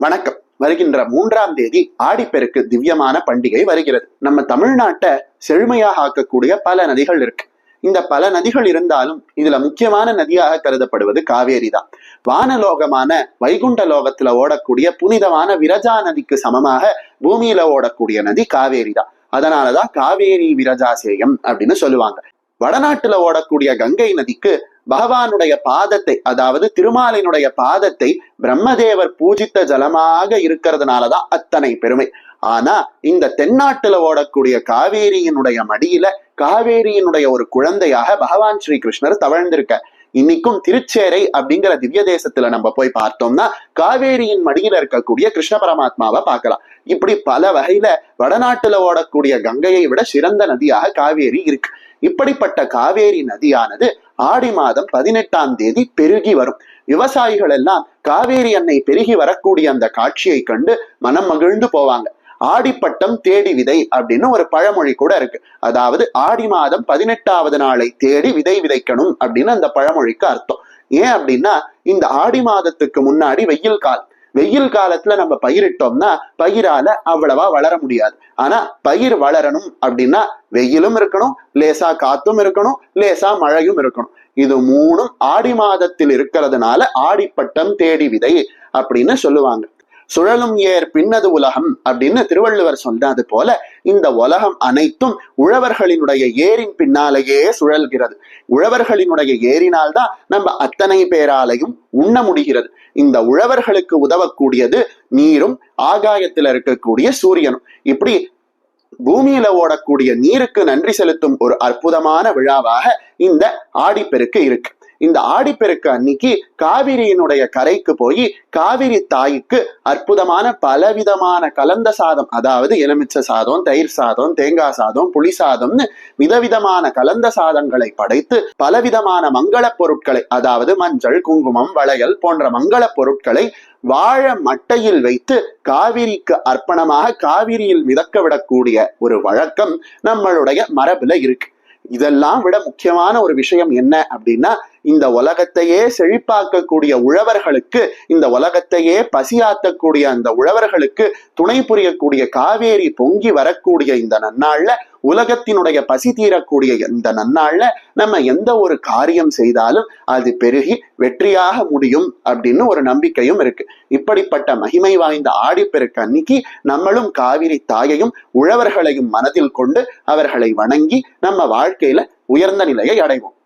வணக்கம். வருகின்ற மூன்றாம் தேதி ஆடிப்பெருக்கு திவ்யமான பண்டிகை வருகிறது. நம்ம தமிழ்நாட்டை செழுமையாக ஆக்கக்கூடிய பல நதிகள் இருக்கு. இந்த பல நதிகள் இருந்தாலும் இதுல முக்கியமான நதியாக கருதப்படுவது காவேரி தான். வானலோகமான வைகுண்ட லோகத்துல ஓடக்கூடிய புனிதமான விரஜா நதிக்கு சமமாக பூமியில ஓடக்கூடிய நதி காவேரி தான். அதனாலதான் காவேரி விரஜாசேயம் அப்படின்னு சொல்லுவாங்க. வடநாட்டுல ஓடக்கூடிய கங்கை நதிக்கு பகவானுடைய பாதத்தை அதாவது திருமாலினுடைய பாதத்தை பிரம்மதேவர் பூஜித்த ஜலமாக இருக்கிறதுனாலதான் அத்தனை பெருமை. ஆனா இந்த தென்னாட்டுல ஓடக்கூடிய காவேரியினுடைய மடியில காவேரியினுடைய ஒரு குழந்தையாக பகவான் ஸ்ரீ கிருஷ்ணர் தவழ்ந்திருக்க இன்னைக்கும் திருச்சேரை அப்படிங்கிற திவ்ய தேசத்துல நம்ம போய் பார்த்தோம்னா காவேரியின் மடியில இருக்கக்கூடிய கிருஷ்ண பரமாத்மாவை பார்க்கலாம். இப்படி பல வகையில வடநாட்டுல ஓடக்கூடிய கங்கையை விட சிறந்த நதியாக காவேரி இருக்கு. இப்படிப்பட்ட காவேரி நதியானது ஆடி மாதம் பதினெட்டாம் தேதி பெருகி வரும். விவசாயிகள் எல்லாம் காவேரி அன்னை பெருகி வரக்கூடிய அந்த காட்சியை கண்டு மனம் மகிழ்ந்து போவாங்க. ஆடிப்பட்டம் தேடி விதை அப்படின்னு ஒரு பழமொழி கூட இருக்கு. அதாவது ஆடி மாதம் பதினெட்டாவது நாளை தேடி விதை விதைக்கணும் அப்படின்னு அந்த பழமொழிக்கு அர்த்தம். ஏன் அப்படின்னா இந்த ஆடி மாதத்துக்கு முன்னாடி வெயில் கால். வெயில் காலத்துல நம்ம பயிரிட்டோம்னா பயிரால அவ்வளவா வளர முடியாது. ஆனா பயிர் வளரணும் அப்படின்னா வெயிலும் இருக்கணும் லேசா காத்தும் இருக்கணும் லேசா மழையும் இருக்கணும். இது மூணும் ஆடி மாதத்தில் இருக்கிறதுனால ஆடிப்பட்டம் தேடி விதை அப்படின்னு சொல்லுவாங்க. சுழலும் ஏர் பின்னது உலகம் அப்படின்னு திருவள்ளுவர் சொன்னது போல இந்த உலகம் அனைத்தும் உழவர்களினுடைய ஏரின் பின்னாலேயே சுழல்கிறது. உழவர்களினுடைய ஏரினால்தான் நம்ம அத்தனை பேராலையும் உண்ண முடிகிறது. இந்த உழவர்களுக்கு உதவக்கூடியது நீரும் ஆகாயத்தில் இருக்கக்கூடிய சூரியனும். இப்படி பூமியில ஓடக்கூடிய நீருக்கு நன்றி செலுத்தும் ஒரு அற்புதமான விழாவாக இந்த ஆடிப்பெருக்கு இருக்கு. இந்த ஆடிப்பெருக்கு அன்னைக்கு காவிரியினுடைய கரைக்கு போய் காவிரி தாய்க்கு அற்புதமான பலவிதமான கலந்த சாதம் அதாவது எலுமிச்சை சாதம் தயிர் சாதம் தேங்காய் சாதம் புளி சாதம்னு விதவிதமான கலந்த சாதங்களை படைத்து பலவிதமான மங்கள பொருட்களை அதாவது மஞ்சள் குங்குமம் வளையல் போன்ற மங்கள பொருட்களை வாழ மட்டையில் வைத்து காவிரிக்கு அர்ப்பணமாக காவிரியில் மிதக்க விடக்கூடிய ஒரு வழக்கம் நம்மளுடைய மரபுல இருக்கு. இதெல்லாம் விட முக்கியமான ஒரு விஷயம் என்ன அப்படின்னா இந்த உலகத்தையே செழிப்பாக்கக்கூடிய உழவர்களுக்கு இந்த உலகத்தையே பசியாத்தக்கூடிய அந்த உழவர்களுக்கு துணை புரியக்கூடிய காவேரி பொங்கி வரக்கூடிய இந்த நன்னாள்ல உலகத்தினுடைய பசி தீரக்கூடிய இந்த நன்னாள்ல நம்ம எந்த ஒரு காரியம் செய்தாலும் அது பெருகி வெற்றியாக முடியும் அப்படின்னு ஒரு நம்பிக்கையும் இருக்கு. இப்படிப்பட்ட மகிமை வாய்ந்த ஆடிப்பெருக்கு அன்னைக்கு நம்மளும் காவிரி தாயையும் உழவர்களையும் மனதில் கொண்டு அவர்களை வணங்கி நம்ம வாழ்க்கையில உயர்ந்த நிலையை அடைவோம்.